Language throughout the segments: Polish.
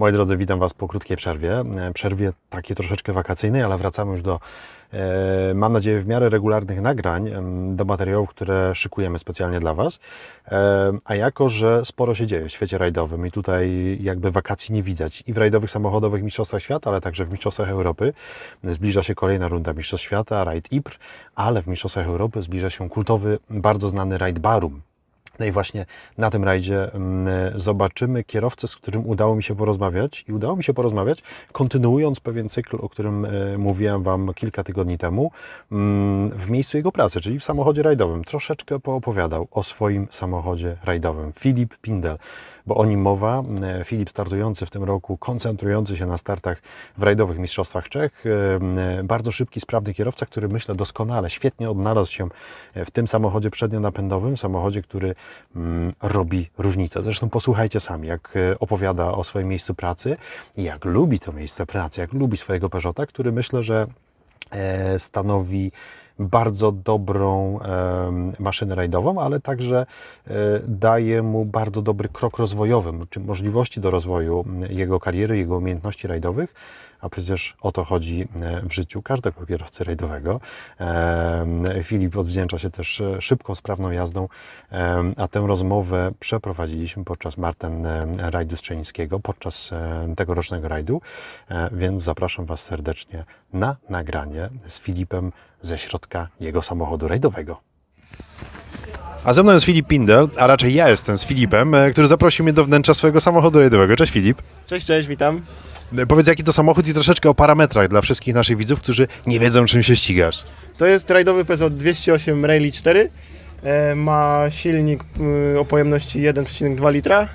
Moi drodzy, witam Was po krótkiej przerwie. E, Przerwie takiej troszeczkę wakacyjnej, ale wracamy już do, e, mam nadzieję, w miarę regularnych nagrań, do materiałów, które szykujemy specjalnie dla Was. E, A jako, że sporo się dzieje w świecie rajdowym i tutaj jakby wakacji nie widać i w rajdowych samochodowych Mistrzostwach Świata, ale także w Mistrzostwach Europy, zbliża się kolejna runda Mistrzostw Świata, rajd Ypres, ale w Mistrzostwach Europy zbliża się kultowy, bardzo znany rajd Barum. No i właśnie na tym rajdzie mm, zobaczymy kierowcę, z którym udało mi się porozmawiać i udało mi się porozmawiać, kontynuując pewien cykl, o którym e, mówiłem Wam kilka tygodni temu, mm, w miejscu jego pracy, czyli w samochodzie rajdowym. Troszeczkę poopowiadał o swoim samochodzie rajdowym. Filip Pindel, bo o nim mowa. E, Filip startujący w tym roku, koncentrujący się na startach w rajdowych Mistrzostwach Czech. E, e, Bardzo szybki, sprawny kierowca, który myślę doskonale, świetnie odnalazł się w tym samochodzie przednionapędowym, samochodzie, który mm, robi różnicę. Zresztą posłuchajcie sami, jak opowiada o swoim miejscu pracy i jak lubi to miejsce pracy, jak lubi swojego Peugeota, który myślę, że stanowi bardzo dobrą maszynę rajdową, ale także e, daje mu bardzo dobry krok rozwojowy, czy możliwości do rozwoju jego kariery, jego umiejętności rajdowych, a przecież o to chodzi e, w życiu każdego kierowcy rajdowego. Filip odwdzięcza się też e, szybką, sprawną jazdą, a tę rozmowę przeprowadziliśmy podczas Marten rajdu Strzeńskiego, podczas tegorocznego rajdu, więc zapraszam Was serdecznie na nagranie z Filipem ze środka jego samochodu rajdowego. A ze mną jest Filip Pindel, a raczej ja jestem z Filipem, e, który zaprosił mnie do wnętrza swojego samochodu rajdowego. Cześć Filip. Cześć, cześć, witam. E, Powiedz jaki to samochód i troszeczkę o parametrach dla wszystkich naszych widzów, którzy nie wiedzą czym się ścigasz. To jest rajdowy Peugeot 208 Rally 4. E, ma silnik y, o pojemności 1,2 litra.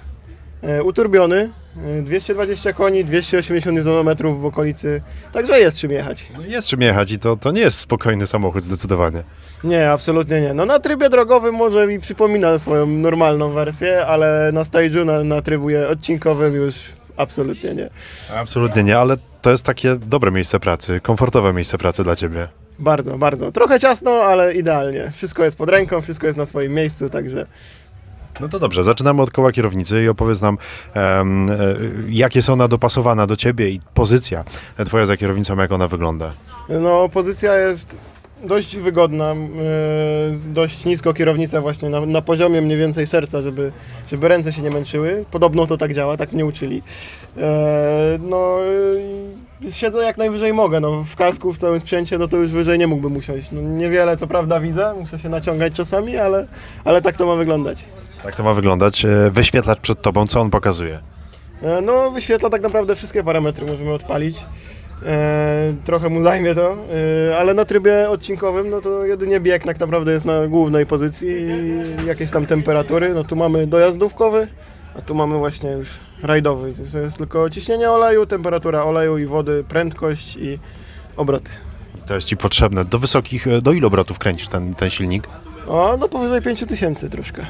Uturbiony. E, 220 koni, 280 Nm w okolicy. Także jest czym jechać. No jest czym jechać i to, to nie jest spokojny samochód zdecydowanie. Nie, absolutnie nie. No na trybie drogowym może mi przypomina swoją normalną wersję, ale na stage'u, na, na trybie odcinkowym już absolutnie nie. Absolutnie nie, ale to jest takie dobre miejsce pracy, komfortowe miejsce pracy dla Ciebie. Bardzo, bardzo. Trochę ciasno, ale idealnie. Wszystko jest pod ręką, wszystko jest na swoim miejscu, także No to dobrze, zaczynamy od koła kierownicy i opowiedz nam, e, jak jest ona dopasowana do Ciebie i pozycja Twoja za kierownicą, jak ona wygląda. No, pozycja jest dość wygodna, yy, dość nisko kierownica właśnie na, na poziomie mniej więcej serca, żeby, żeby ręce się nie męczyły. Podobno to tak działa, tak mnie uczyli. Yy, no, siedzę jak najwyżej mogę, no, w kasku, w całym sprzęcie, no to już wyżej nie mógłbym usiąść. No, niewiele co prawda widzę, muszę się naciągać czasami, ale, ale tak to ma wyglądać. Tak to ma wyglądać. E, Wyświetlacz przed Tobą, co on pokazuje? E, No, wyświetla tak naprawdę wszystkie parametry, możemy odpalić. E, trochę mu zajmie to, ale na trybie odcinkowym, no to jedynie bieg tak naprawdę jest na głównej pozycji i jakieś tam temperatury. No tu mamy dojazdówkowy, a tu mamy właśnie już rajdowy. To jest tylko ciśnienie oleju, temperatura oleju i wody, prędkość i obroty. I to jest Ci potrzebne. Do wysokich, do ilu obrotów kręcisz ten, ten silnik? O, no powyżej 5000 troszkę.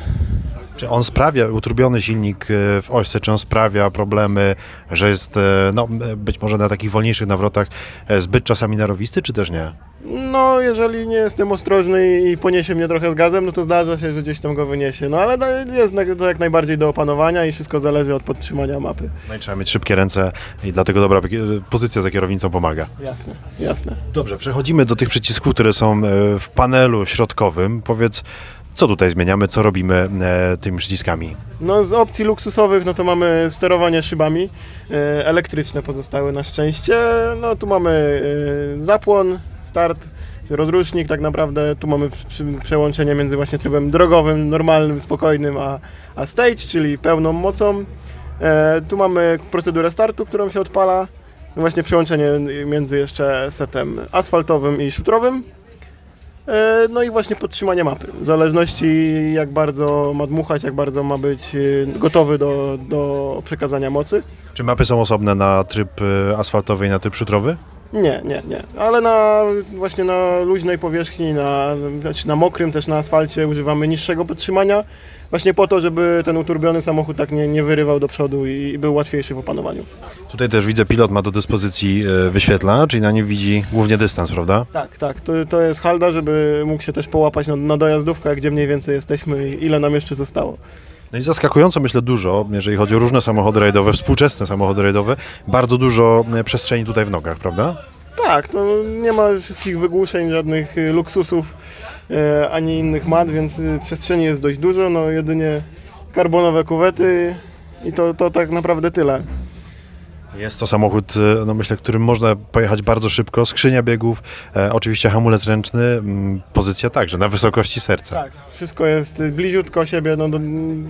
Czy on sprawia, utrudniony silnik e, w ośce, czy on sprawia problemy, że jest, e, no, być może na takich wolniejszych nawrotach e, zbyt czasami narowisty, czy też nie? No, jeżeli nie jestem ostrożny i poniesie mnie trochę z gazem, no to zdarza się, że gdzieś tam go wyniesie. No ale jest to jak najbardziej do opanowania i wszystko zależy od podtrzymania mapy. No i trzeba mieć szybkie ręce i dlatego dobra pozycja za kierownicą pomaga. Jasne, jasne. Dobrze, przechodzimy do tych przycisków, które są w panelu środkowym. Powiedz, co tutaj zmieniamy, co robimy e, tymi przyciskami? No z opcji luksusowych, no to mamy sterowanie szybami. E, elektryczne pozostały na szczęście. No tu mamy e, zapłon, start, rozrusznik tak naprawdę. Tu mamy przełączenie między właśnie trybem drogowym, normalnym, spokojnym, a, a stage, czyli pełną mocą. E, tu mamy procedurę startu, którą się odpala. Właśnie przełączenie między jeszcze setem asfaltowym i szutrowym. E, No i właśnie podtrzymanie mapy. W zależności jak bardzo ma dmuchać, jak bardzo ma być e, gotowy do, do przekazania mocy. Czy mapy są osobne na tryb e, asfaltowy i na tryb szutrowy? Nie, nie, nie. Ale na właśnie na luźnej powierzchni, na, znaczy na mokrym też na asfalcie używamy niższego podtrzymania. Właśnie po to, żeby ten uturbiony samochód tak nie, nie wyrywał do przodu i był łatwiejszy w opanowaniu. Tutaj też widzę, pilot ma do dyspozycji e, wyświetlacz i na nim widzi głównie dystans, prawda? Tak, tak. To, to jest halda, żeby mógł się też połapać na, na dojazdówkach, gdzie mniej więcej jesteśmy i ile nam jeszcze zostało. No i zaskakująco myślę dużo, jeżeli chodzi o różne samochody rajdowe, współczesne samochody rajdowe, bardzo dużo e, przestrzeni tutaj w nogach, prawda? Tak, to nie ma wszystkich wygłuszeń, żadnych y, luksusów, e, ani innych mat, więc przestrzeni jest dość dużo, no jedynie karbonowe kuwety i to, to tak naprawdę tyle. Jest to samochód, e, no myślę, którym można pojechać bardzo szybko, skrzynia biegów, e, oczywiście hamulec ręczny, mm, pozycja także, na wysokości serca. Tak, wszystko jest y, bliziutko siebie, no do,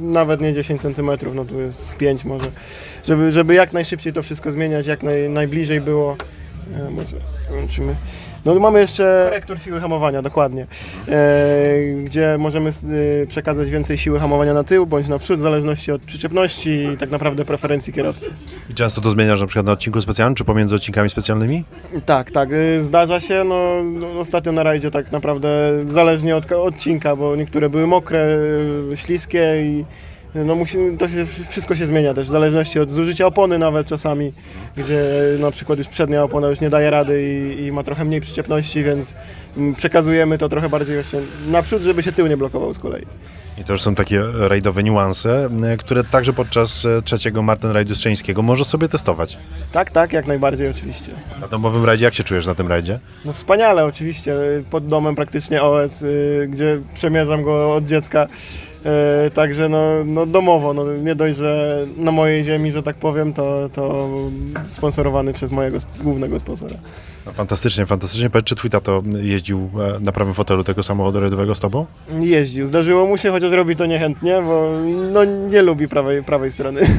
nawet nie 10 cm, no tu jest z 5 może, żeby, żeby jak najszybciej to wszystko zmieniać, jak naj, najbliżej było. E, może włączymy. No mamy jeszcze korektor siły hamowania, dokładnie, e, gdzie możemy y, przekazać więcej siły hamowania na tył bądź na przód, w zależności od przyczepności i tak naprawdę preferencji kierowcy. I często to zmieniasz na przykład na odcinku specjalnym, czy pomiędzy odcinkami specjalnymi? Tak, tak, y, zdarza się. No, no, ostatnio na rajdzie tak naprawdę zależnie od ka- odcinka, bo niektóre były mokre, y, śliskie i no musi, to się, wszystko się zmienia też w zależności od zużycia opony nawet czasami, gdzie na przykład już przednia opona już nie daje rady i, i ma trochę mniej przyczepności, więc mm, przekazujemy to trochę bardziej jeszcze naprzód, żeby się tył nie blokował z kolei. I to już są takie rajdowe niuanse, e, które także podczas e, trzeciego Martin Rajdu Strzeńskiego możesz sobie testować. Tak, tak, jak najbardziej oczywiście. Na domowym rajdzie, jak się czujesz na tym rajdzie? No wspaniale oczywiście, pod domem praktycznie OS, gdzie przemierzam go od dziecka. Y, Także no, no domowo, no nie dość, że na mojej ziemi, że tak powiem, to, to sponsorowany przez mojego głównego sponsora. No, fantastycznie, fantastycznie. Powiedz, czy twój tato jeździł e, na prawym fotelu tego samochodu rajdowego z tobą? Jeździł, zdarzyło mu się, chociaż robi to niechętnie, bo no, nie lubi prawej, prawej strony.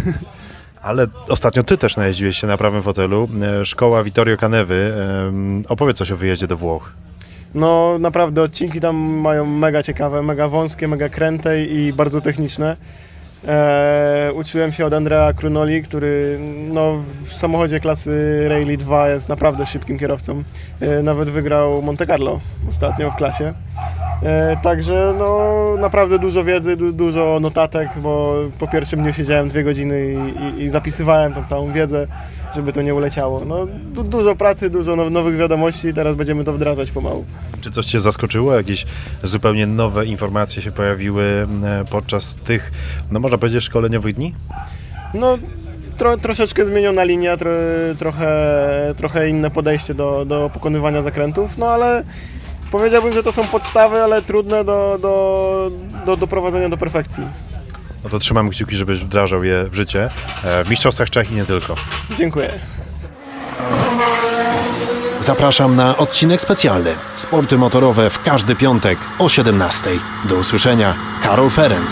Ale ostatnio ty też najeździłeś się na prawym fotelu. E, Szkoła Vittorio Canewy. Opowiedz coś o wyjeździe do Włoch. No naprawdę odcinki tam mają mega ciekawe, mega wąskie, mega kręte i bardzo techniczne. E, uczyłem się od Andrea Krunoli, który no, w samochodzie klasy Rally 2 jest naprawdę szybkim kierowcą. E, nawet wygrał Monte Carlo ostatnio w klasie. E, także no, naprawdę dużo wiedzy, du, dużo notatek, bo po pierwszym dniu siedziałem dwie godziny i, i, i zapisywałem tą całą wiedzę, żeby to nie uleciało. No, du, dużo pracy, dużo now, nowych wiadomości i teraz będziemy to wdrażać pomału. Czy coś cię zaskoczyło? Jakieś zupełnie nowe informacje się pojawiły e, podczas tych, no można powiedzieć, szkoleniowych dni? No, tro, troszeczkę zmieniona linia, tro, trochę, trochę inne podejście do, do pokonywania zakrętów, no ale powiedziałbym, że to są podstawy, ale trudne do, do, do doprowadzenia do perfekcji. No to trzymam kciuki, żebyś wdrażał je w życie. e, W Mistrzostwach Czech i nie tylko. Dziękuję. Zapraszam na odcinek specjalny. Sporty motorowe w każdy piątek o 17:00. Do usłyszenia. Karol Ferenc.